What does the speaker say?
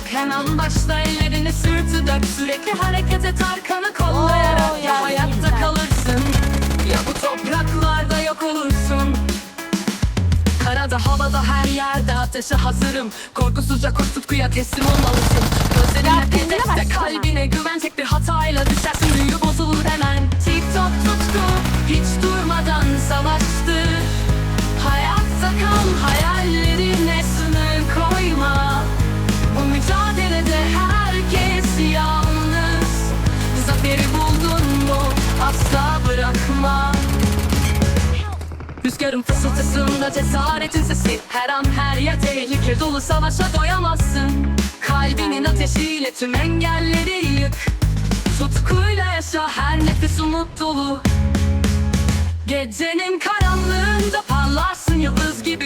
yok. Hemen başla ellerini sırtı dök. Sürekli hareket et arkanı kollayarak. Oo, Ya hayatta kalırsın. Ya bu topraklarda yok olursun. Karada, havada, her yerde ateşe hazırım. Korkusuzca koş tutkuya teslim olmalısın. Gözlerin hep kalbine güven tek bir hat Rüzgarın fısıltısında cesaretin sesi. Her an her yer tehlike dolu savaşa doyamazsın. Kalbinin ateşiyle tüm engelleri yık. Tutkuyla yaşa her nefes umut dolu. Gecenin karanlığında parlarsın yıldız gibi